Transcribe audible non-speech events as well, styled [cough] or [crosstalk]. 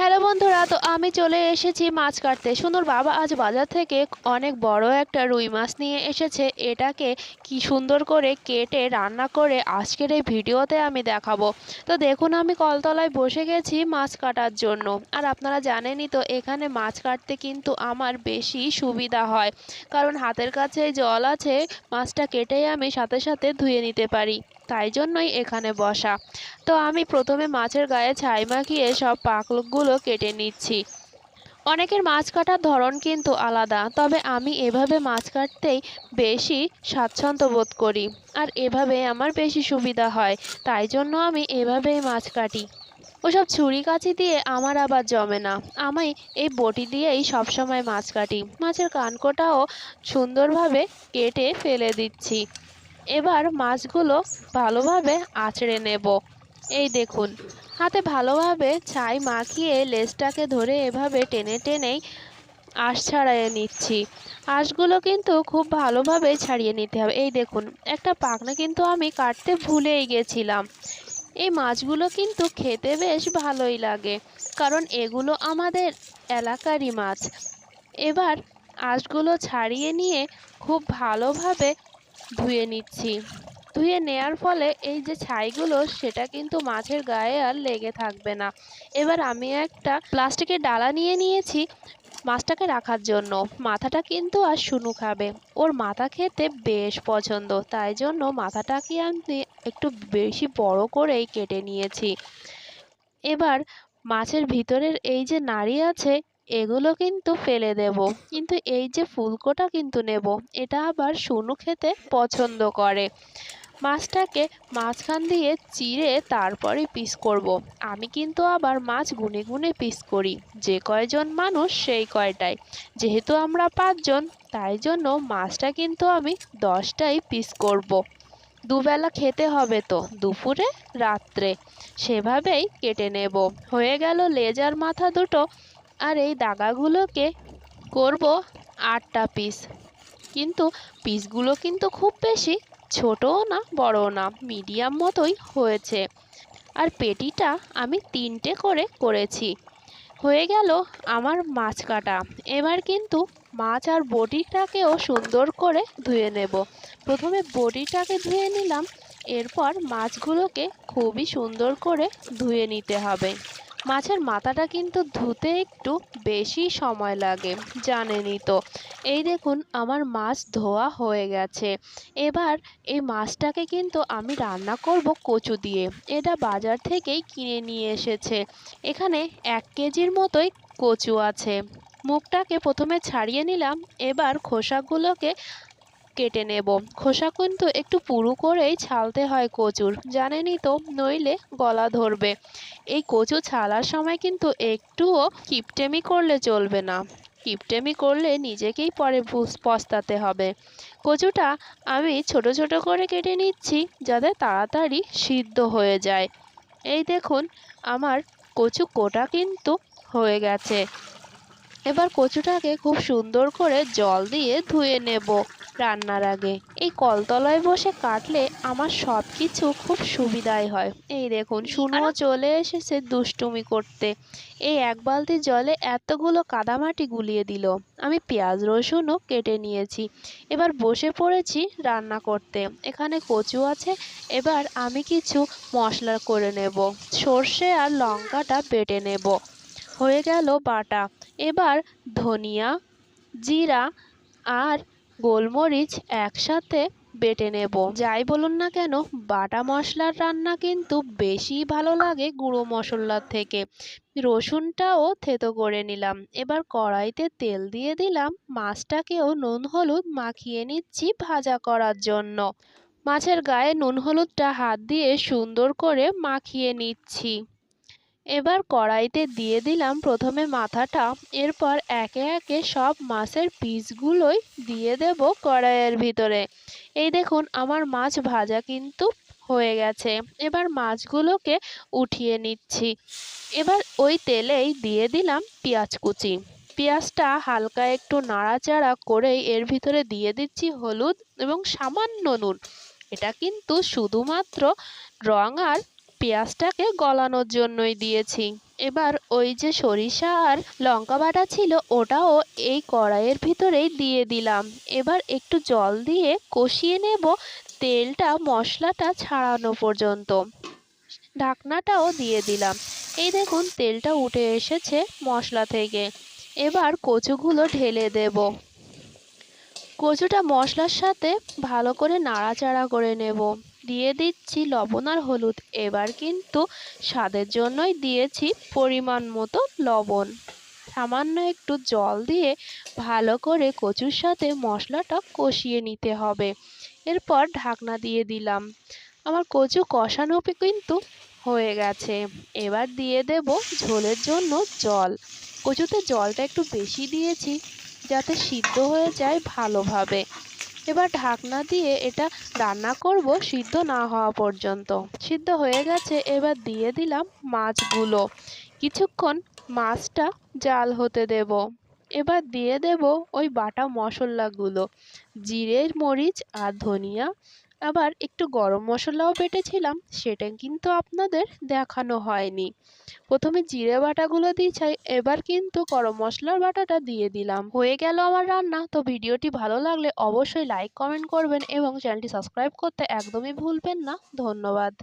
Hello বন্ধুরা, তো আমি চলে এসেছি মাছ কাটতে। সুন্দর বাবা আজ বাজার থেকে অনেক বড় একটা রুই মাছ নিয়ে এসেছে। এটাকে কি সুন্দর করে কেটে রান্না করে আজকের এই ভিডিওতে আমি দেখাবো। তো দেখুন, আমি কলতলায় বসে গেছি মাছ কাটার জন্য। আর আপনারা জানেনই তো, এখানে মাছ কাটতে কিন্তু আমার বেশি সুবিধা হয়। কারণ হাতের কাছে জল আছে, মাছটা কেটেই আমি সাথে সাথে ধুয়ে নিতে পারি। তাই জন্যই এখানে বসা। তো আমি প্রথমে মাছের গায়ে ছাই মাখিয়ে সব পাকগুলো কেটে নিচ্ছি। অনেকের মাছ কাটার ধরন কিন্তু আলাদা, তবে আমি এভাবে মাছ কাটতেই বেশি স্বাচ্ছন্দ্য বোধ করি আর এভাবে আমার বেশি সুবিধা হয়, তাই জন্য আমি এভাবেই মাছ কাটি। ওসব ছুরি কাচি দিয়ে আমার আবার জমে না। আমি এই বটি দিয়েই সবসময় মাছ কাটি। মাছের কানকোটাও সুন্দরভাবে কেটে ফেলে দিচ্ছি। এবার মাছগুলো ভালোভাবে আঁচড়ে নেব। এই দেখুন, হাতে ভালোভাবে ছাই মাখিয়ে লেজটাকে ধরে এভাবে টেনে টেনেই আঁশ ছাড়িয়ে নিচ্ছি। আঁশগুলো কিন্তু খুব ভালোভাবে ছাড়িয়ে নিতে হবে। এই দেখুন, একটা পাখনা কিন্তু আমি কাটতে ভুলেই গেছিলাম। এই মাছগুলো কিন্তু খেতে বেশ ভালোই লাগে, কারণ এগুলো আমাদের এলাকারই মাছ। এবার আঁশগুলো ছাড়িয়ে নিয়ে খুব ভালোভাবে ধুয়ে নিচ্ছি। ধুয়ে নেয়ার ফলে এই যে ছাইগুলো, সেটা কিন্তু মাছের গায়ে আর লেগে থাকবে না। এবার আমি একটা প্লাস্টিকের ডালা নিয়ে নিয়েছি মাছটাকে রাখার জন্য। মাথাটা কিন্তু আর শুনু খাবে। ওর মাথা খেতে বেশ পছন্দ, তাই জন্য মাথাটাকে আমি একটু বেশি বড় করেই কেটে নিয়েছি। এবার মাছের ভিতরের এই যে নাড়ি আছে এগুলো কিন্তু ফেলে দেব। [laughs] কিন্তু এই যে ফুলকোটা কিন্তু নেব এটা আবার শুনু খেতে পছন্দ করে। মাছটাকে মাঝখান দিয়ে চিড়ে তারপরে পিস করব। আমি কিন্তু আবার মাছ গুনে গুনে পিস করি। যে কয়জন মানুষ সেই কয়টাই। যেহেতু আমরা পাঁচজন তাই জন্য মাছটা কিন্তু আমি দশটাই পিস করব। দুবেলা খেতে হবে তো দুপুরে রাত্রে। সেভাবেই কেটে নেব। হয়ে গেল লেজার মাথা দুটো। আর এই দাগাগুলোকে করব আটটা পিস কিন্তু পিসগুলো কিন্তু খুব বেশি, ছোটও না, বড়ও না মিডিয়াম মতোই হয়েছে। আর পেটিটা আমি তিনটে করে করেছি। হয়ে গেল আমার মাছ কাটা। এবার কিন্তু মাছ আর বডিটাকেও সুন্দর করে ধুয়ে নেব। প্রথমে বডিটাকে ধুয়ে নিলাম, এরপর মাছগুলোকে খুবই সুন্দর করে ধুয়ে নিতে হবে। মাছের মাথাটা কিন্তু ধুতে একটু বেশি সময় লাগে, জানেনই তো। এই দেখুন, আমার মাছ ধোয়া হয়ে গেছে। এবার এই মাছটাকে কিন্তু আমি রান্না করব কচু দিয়ে। এটা বাজার থেকেই কিনে নিয়ে এসেছে। এখানে এক কেজির মতোই কচু আছে। মুখটাকে প্রথমে ছাড়িয়ে নিলাম। এবার খোসাগুলোকে কেটে নেব। খোসা কিন্তু একটু পুরু করেই ছালতে হয় কচুর। জানেনই তো, নইলে গলা ধরবে। এই কচু ছালার সময় কিন্তু একটুও কিপটেমি করলে চলবে না। কিপটেমি করলে নিজেকেই পরে পস্তাতে হবে। কচুটা আমি ছোট ছোট করে কেটে নিচ্ছি যাতে তাড়াতাড়ি সিদ্ধ হয়ে যায়। এই দেখুন, আমার কচু কোটা কিন্তু হয়ে গেছে। এবার কচুটাকে খুব সুন্দর করে জল দিয়ে ধুয়ে নেব রান্নার আগে। এই কলতলায় বসে কাটলে আমার সব কিছু খুব সুবিধাই হয়। এই দেখুন শুনুও চলে এসেছে দুষ্টুমি করতে। এই এক বালতি জলে এতগুলো কাদামাটি গুলিয়ে দিল। আমি পেঁয়াজ রসুনও কেটে নিয়েছি। এবার বসে পড়েছি রান্না করতে। এখানে কচু আছে এবার আমি কিছু মশলা করে নেব। সর্ষে আর লঙ্কাটা বেটে নেব। হয়ে গেল বাটা। এবার ধনিয়া, জিরা আর গোলমরিচ একসাথে বেটে নেব। যাই বলুন না কেন, বাটা মশলার রান্না কিন্তু বেশি ভালো লাগে গুঁড়ো মশলার থেকে। রসুনটাও থেতো করে নিলাম। এবার কড়াইতে তেল দিয়ে দিলাম। মাছটাকেও নুন হলুদ মাখিয়ে নিচ্ছি ভাজা করার জন্য। মাছের গায়ে নুন হলুদটা হাত দিয়ে সুন্দর করে মাখিয়ে নিচ্ছি। এবার কড়াইতে দিয়ে দিলাম প্রথমে মাথাটা, এরপর একে একে সব মাছের পিসগুলোই দিয়ে দেব কড়াইয়ের ভিতরে। এই দেখুন, আমার মাছ ভাজা কিন্তু হয়ে গেছে। এবার মাছগুলোকে উঠিয়ে নিচ্ছি। এবার ওই তেলেই দিয়ে দিলাম পেঁয়াজ কুচি। পেঁয়াজটা হালকা একটু নাড়াচাড়া করেই এর ভিতরে দিয়ে দিচ্ছি হলুদ এবং সামান্য নুন। এটা কিন্তু শুধুমাত্র রং আর পেঁয়াজটাকে গলানোর জন্যই দিয়েছি। এবার ওই যে সরিষা আর লঙ্কা বাটা ছিল, ওটাও এই কড়াইয়ের ভিতরেই দিয়ে দিলাম। এবার একটু জল দিয়ে কষিয়ে নেব তেলটা, মশলাটা ছাড়ানো পর্যন্ত। ঢাকনাটাও দিয়ে দিলাম। এই দেখুন, তেলটা উঠে এসেছে মশলা থেকে। এবার কচুগুলো ঢেলে দেব। কচুটা মশলার সাথে ভালো করে নাড়াচাড়া করে নেব। দিয়ে দিচ্ছি লবণ আর হলুদ। এবার কিন্তু স্বাদের জন্যই দিয়েছি পরিমাণ মতো লবণ। সামান্য একটু জল দিয়ে ভালো করে কচুর সাথে মশলাটা কষিয়ে নিতে হবে। এরপর ঢাকনা দিয়ে দিলাম। আমার কচু কষানো কিন্তু হয়ে গেছে। এবার দিয়ে দেব ঝোলের জন্য জল। কচুতে জলটা একটু বেশি দিয়েছি যাতে সিদ্ধ হয়ে যায় ভালোভাবে। এবার ঢাকনা দিয়ে এটা রান্না করব সিদ্ধ না হওয়া পর্যন্ত। সিদ্ধ হয়ে গেছে, এবার দিয়ে দিলাম মাছগুলো। কিছুক্ষণ মাছটা জাল হতে দেব। এবার দিয়ে দেব ওই বাটা মশলাগুলো। জিরে মরিচ আর ধনিয়া। আবার একটু গরম মশলাও বেটেছিলাম সেটা কিন্তু আপনাদের দেখানো হয়নি। প্রথমে জিরে বাটাগুলো চাই এবার কিন্তু গরম মশলার বাটাটা দিয়ে দিলাম। হয়ে গেল আমার রান্না, তো ভিডিওটি ভালো লাগলে অবশ্যই লাইক কমেন্ট করবেন এবং চ্যানেলটি সাবস্ক্রাইব করতে একদমই ভুলবেন না। ধন্যবাদ।